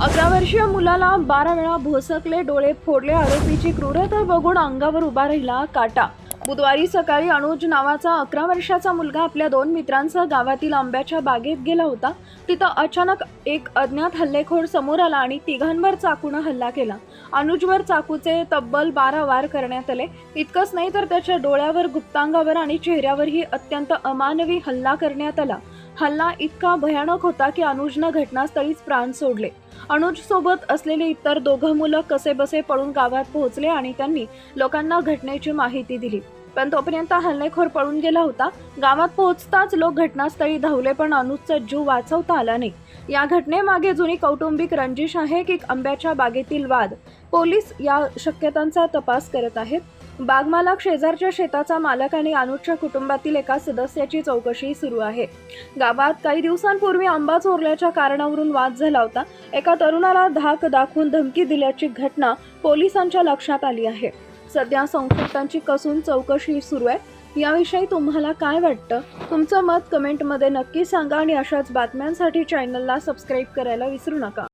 अकरा वर्षीय मुलाला बारा वेळा भोसकले डोळे फोडले आरोपीची क्रूरता बघून अंगावर उभा राहिला काटा. बुधवारी सकाळी अनुज नावाचा अकरा वर्षाचा मुलगा आपल्या दोन मित्रांसह गावातील आंब्याच्या बागेत गेला होता. तिथं अचानक एक अज्ञात हल्लेखोर समोर आला आणि तिघांवर चाकूनं हल्ला केला. अनुजवर चाकूचे तब्बल बारा वार करण्यात आले. इतकंच नाही तर त्याच्या डोळ्यावर गुप्तांगावर आणि चेहऱ्यावरही अत्यंत अमानवी हल्ला करण्यात आला. हल्ला इतका भयानक होता की अनुजनं घटनास्थळीच प्राण सोडले. अनुज सोबत असलेले इतर दोघं मुलं कसेबसे पळून गावात पोहोचले आणि त्यांनी लोकांना घटनेची माहिती दिली. पण तोपर्यंत हल्लेखोर पळून गेला होता. गावात पोहोचताच लोक घटनास्थळी धावले पण अनुजचा जीव वाचवता आला नाही. या घटनेमागे जुनी कौटुंबिक रंजिश आहे की आंब्याच्या बागेतील वाद. पोलीस या शक्यतांचा तपास करत आहेत. बागमालक शेजारच्या शेताचा मालक आणि अनुजच्या कुटुंबातील एका सदस्याची चौकशी सुरू आहे. गावात काही दिवसांपूर्वी आंबा चोरल्याच्या कारणावरून वाद झाला होता. एका तरुणाला धाक दाखवून धमकी दिल्याची घटना पोलिसांच्या लक्षात आली आहे. सध्या संशयितांची कसून चौकशी सुरू आहे. याविषयी तुम्हाला काय वाटतं? तुमचं मत कमेंटमध्ये नक्की सांगा आणि अशाच बातम्यांसाठी चॅनलला सबस्क्राईब करायला विसरू नका.